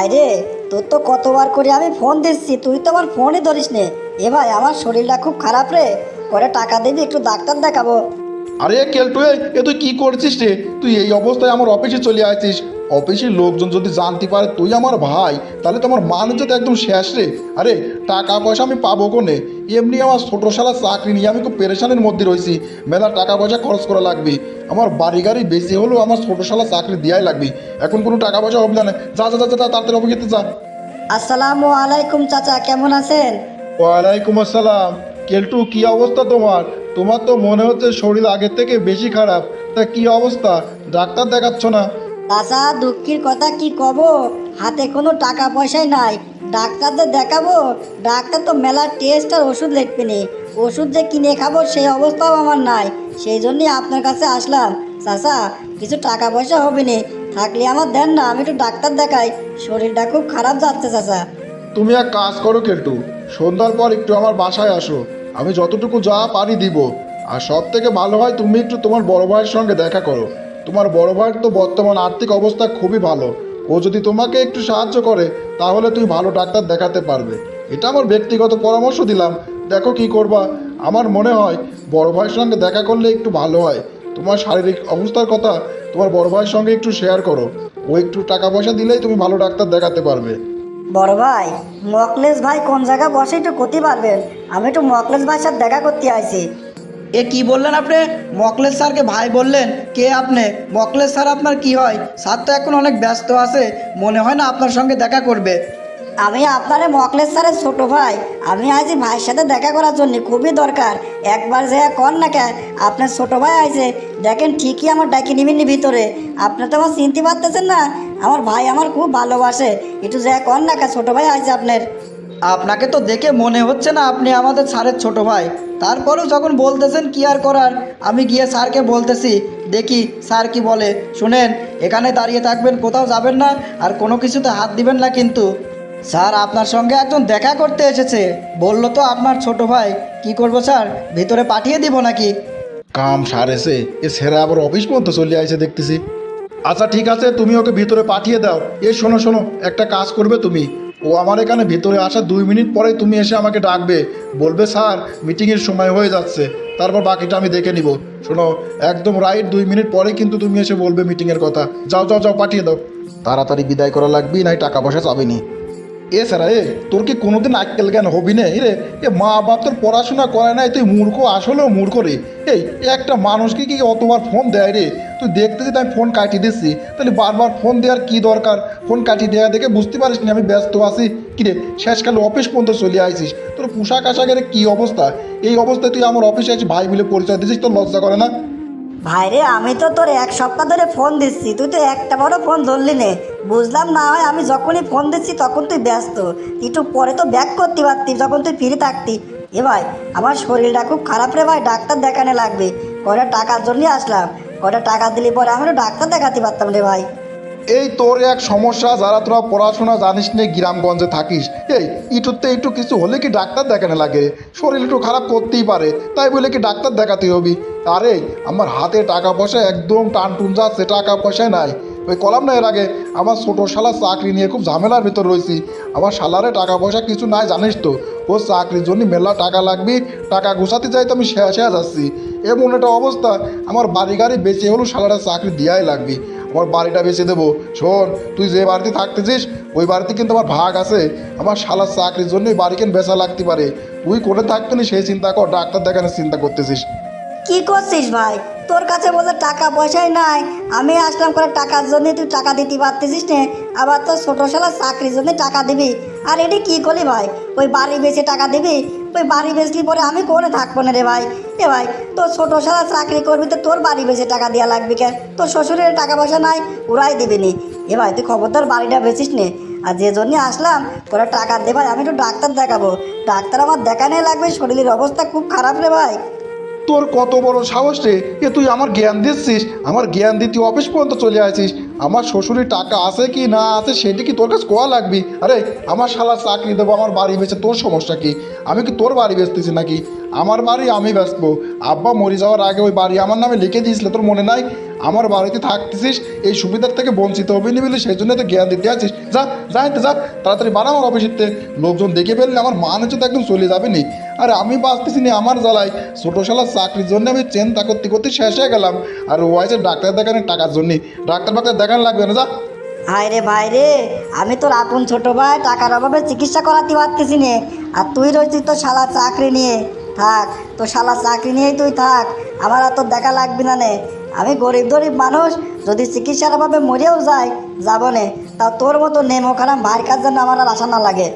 আরে তোর তো কতবার করে আমি ফোন দিচ্ছি, তুই তো আমার ফোনই ধরিস নে। এ ভাই, আমার শরীরটা খুব খারাপ রে, পরে টাকা দিবি একটু ডাক্তার দেখাবো। আরে কেলটু, এ তুই কি করছিস রে? তুই এই অবস্থায় আমার অফিসে চলে আসছিস অফিসের লোকজন যদি জানতে পারে তুই আমার ভাই তাহলে তো আমার মান তো একদম শেষ রে। আরে টাকা পয়সা আমি পাবো কোনে? এমনি আমার ছোটো শালা চাকরি নিয়ে আমি খুব পেরেশানের মধ্যে রয়েছি। মেলা টাকা পয়সা খরচ করা লাগবে। আমার বাড়ি গাড়ি বেশি হলেও আমার ছোটো শালা চাকরি দেওয়াই লাগবে। এখন কোনো টাকা পয়সা হবে না যা যা যা যা, যা তাড়াতাড়ি অফিসে যা। আসসালামু আলাইকুম চাচা কেমন আছেন? ওয়ালাইকুম আসসালাম। কেলটু কি অবস্থা তোমার? তোমার তো মনে হচ্ছে শরীর আগের থেকে বেশি খারাপ। তা কি অবস্থা? ডাক্তার দেখাচ্ছ না? চাচা দুঃখের কথা কি কব? হাতে কোনো টাকা পয়সাই নাই। ডাক্তারদের দেখাবো? ডাক্তার তো মেলা টেস্ট আর ওষুধ লিখবে নি। ওষুধ যে কিনে খাব, সেই অবস্থাও আমার নাই। সেই জন্যই আপনার কাছে আসলাম। চাচা, কিছু টাকা পয়সা হবে নি। থাকলে আমার দেন না, আমি একটু ডাক্তার দেখাই। শরীরটা খুব খারাপ যাচ্ছে, চাচা। তুমি এক কাজ করো কেলটু সন্ধ্যার পর একটু আমার বাসায় আসো। আমি যতটুকু যা পারি দিব। আর সব থেকে ভালো হয় তুমি একটু তোমার বড় ভাইয়ের সঙ্গে দেখা করো। তোমার বড় ভাইয়ের তো বর্তমান আর্থিক অবস্থা খুবই ভালো। ও যদি তোমাকে একটু সাহায্য করে, তাহলে তুমি ভালো ডাক্তার দেখাতে পারবে। এটা আমার ব্যক্তিগত পরামর্শ দিলাম। দেখো কি করবা। আমার মনে হয় বড় ভাইয়ের সঙ্গে দেখা করলে একটু ভালো হয়। তোমার শারীরিক অবস্থার কথা তোমার বড় ভাইয়ের সঙ্গে একটু শেয়ার করো। ও একটু টাকা পয়সা দিলেই তুমি ভালো ডাক্তার দেখাতে পারবে। বড় ভাই, মকলেশ ভাই কোন জায়গায় বসে একটু করতে পারবেন? আমি একটু মকলেশ ভাইয়ের সাথে দেখা করতে আইছি। এ কি বললেন আপনি? মকলেশ স্যারকে ভাই বললেন, কে আপনি? মকলেশ স্যার, আপনার কি হয়? স্যার তো এখন অনেক ব্যস্ত আছে, মনে হয় না আপনার সঙ্গে দেখা করবে। আমি আপনার মকলেশ স্যারের ছোটো ভাই। আমি আইছি ভাইয়ের সাথে দেখা করার জন্য খুবই দরকার। একবার যে কর না কে, আপনার ছোটো ভাই আইছে দেখেন ঠিকই আমার ডাকি নিবিনি ভিতরে। আপনি তো আমার চিনতে পারতেছেন না, আমার ভাই আমার খুব ভালোবাসে। একটু যে কর না কে, ছোটো ভাই আইছে আপনার। আপনাকে তো দেখে মনে হচ্ছে না আপনি আমাদের স্যারের ছোট ভাই। তারপরেও যখন বলতেছেন কি আর করার, আমি গিয়ে স্যারকে বলতেছি, দেখি স্যার কি বলে। শুনেন, এখানে দাঁড়িয়ে থাকবেন, কোথাও যাবেন না, আর কোনো কিছুতে হাত দিবেন না কিন্তু। স্যার আপনার সঙ্গে একজন দেখা করতে এসেছে। বলল তো আপনার ছোট ভাই। কি করব স্যার, ভিতরে পাঠিয়ে দিব নাকি? কাম সারেছে এ সেরা আবার অফিস পর্যন্ত চলে আইছে দেখতেছি। আচ্ছা ঠিক আছে, তুমি ওকে ভিতরে পাঠিয়ে দাও। এ শোনো শোনো, একটা কাজ করবে তুমি। ও আমার এখানে ভেতরে আসা দুই মিনিট পরে তুমি এসে আমাকে ডাকবে। বলবে, স্যার মিটিংয়ের সময় হয়ে যাচ্ছে। তারপর বাকিটা আমি দেখে নিব। শোনো, একদম রাইট দুই মিনিট পরে কিন্তু তুমি এসে বলবে মিটিংয়ের কথা। যাও যাও যাও, পাঠিয়ে দাও। তাড়াতাড়ি বিদায় করা লাগবি নাই টাকা পয়সা চাবিনি। এ এ, তোর কি কোনোদিন আক্কেল জ্ঞান হবি না রে? এ মা বাপ তোর পড়াশোনা করে নাই, তুই মূর্খ, আসলেও মূর্খ রে। এই, একটা মানুষকে কি অতবার ফোন দেয় রে? তুই দেখতেছি তাই ফোন কাটিয়ে দিচ্ছি, তাহলে বারবার ফোন দেওয়ার কি দরকার? ফোন কাটিয়ে দেওয়া দেখে বুঝতে পারিস না আমি ব্যস্ত আছি। কিরে শেষকালে অফিস পর্যন্ত চলে আইছিস তোর পোশাক আশাকের কি অবস্থা? এই অবস্থায় তুই আমার অফিসে আছিস ভাই বলে পরিচয় দিছিস তোর লজ্জা করে না? ভাইরে, আমি তো তোর এক সপ্তাহ ধরে ফোন দিচ্ছি, তুই তো একটা বড় ফোন ধরলি নে। বুঝলাম না হয়, আমি যখনই ফোন দিচ্ছি তখন তুই ব্যস্ত। একটু পরে তো ব্যাক করতে পারতি, যখন তুই ফিরে থাকতি। এ ভাই, আমার শরীরটা খুব খারাপ রে ভাই, ডাক্তার দেখানো লাগবে। কটা টাকার জন্যই আসলাম কটা টাকা দিলে পরে আমি ডাক্তার দেখাতে পারতাম রে ভাই। এই তোর এক সমস্যা, যারা তোরা পড়াশোনা জানিস নে, গ্রামগঞ্জে থাকিস। এই, ইটুতে একটু কিছু হলে কি ডাক্তার দেখানো লাগে? শরীর একটু খারাপ করতেই পারে, তাই বলে কি ডাক্তার দেখাতে হবি? আরে, আমার হাতে টাকা পয়সা একদম টান টুন যাচ্ছে টাকা পয়সা নাই। ওই কলাম না, এর আগে আমার ছোটো শালা চাকরি নিয়ে খুব ঝামেলার ভিতর রয়েছি। আমার শালারে টাকা পয়সা কিছু নাই, জানিস তো? ও চাকরির জন্য মেলা টাকা লাগবে, টাকা গোছাতে যাই তো আমি শেয়া শেয়া যাচ্ছি। এমন একটা অবস্থা। আমার বাড়ি গাড়ি বেঁচে হলেও শালারা চাকরি দেওয়াই লাগবে। আমার বাড়িটা বেচে দেবো। শোন, তুই যে বাড়িতে থাকতেছিস, ওই বাড়িতে কিন্তু আমার ভাগ আছে। আমার শালার চাকরির জন্যই বাড়ি কেন বেচা লাগতে পারে। তুই করে থাকতে সেই চিন্তা কর, ডাক্তার দেখানোর চিন্তা করতেছিস। কি করছিস ভাই? তোর কাছে বলে টাকা পয়সাই নাই। আমি আসলাম করে টাকার জন্য তুই টাকা দিতে পারতেছিস নে। আবার তোর ছোটো শালা চাকরির জন্য টাকা দিবি। আর এটি কি করলি ভাই? ওই বাড়ি বেচে টাকা দিবি? ওই বাড়ি বেচলি পরে আমি করে থাকব না রে ভাই? এ ভাই, তোর ছোটো শালা চাকরি করবি তো তোর বাড়ি বেচে টাকা দেওয়া লাগবে কেন? তোর শ্বশুরের টাকা পয়সা নাই, ওরাই দিবি নি। এ ভাই, তুই খবরদার বাড়িটা বেচিস নে। আর যে জন্যে আসলাম, তোরা টাকা দে ভাই, আমি একটু ডাক্তার দেখাবো। ডাক্তার আমার দেখানোই লাগবে, শরীরের অবস্থা খুব খারাপ রে ভাই। তোর কত বড় সাহস রে? এ তুই আমার জ্ঞান দিচ্ছিস? আমার জ্ঞান দিতে অফিস পর্যন্ত চলে আসিস। আমার শ্বশুরের টাকা আছে কি না আছে, সেটি কি তোর কাছে কোয়া লাগবি? আরে, আমার শালা চাকরি দেবো, আমার বাড়ি বেচে তোর সমস্যা কি? আমি কি তোর বাড়ি বেচতেছি নাকি? আমার বাড়ি আমি ব্যস্ত। আব্বা মরে যাওয়ার আগে ওই বাড়ি আমার নামে লিখে দিয়েছিল, তোর মনে নাই? আমার বাড়িতে থাকতেছিস, এই সুবিধার থেকে বঞ্চিত হবি নি বলে সেই জন্য তো জ্ঞান দিতে আছিস। যা যাইতে যা, তাড়াতাড়ি বাড়া আমার অফিসেতে লোকজন দেখে ফেললে আমার মান হচ্ছে তো একদম চলে যাবে নি। আর আমি বাঁচতেছি না আমার জ্বালায়। ছোটো শালার চাকরির জন্য আমি চিন্তা করতে করতে শেষ হয়ে গেলাম। আর ও আছে ডাক্তার দেখানোর টাকার জন্যে। ডাক্তার ফাক্তার দেখানো লাগবে না, যা। হায় রে, ভাই রে, আমি তোর আপন ছোট ভাই, টাকার অভাবে চিকিৎসা করাতে পারতেছি নে। আর তুই রয়েছিস তো শালা চাকরি নিয়ে। থাক তো শালা চাকরি নিয়েই তুই থাক, আমার আর তোর দেখা লাগবি না নে। আমি গরিব গরিব মানুষ, যদি চিকিৎসার অভাবে মরেও যায় যাবনে তা তোর মতো নেমো খারাপ ভাইয়ের কাজ যেন আমার আর আশা না লাগে।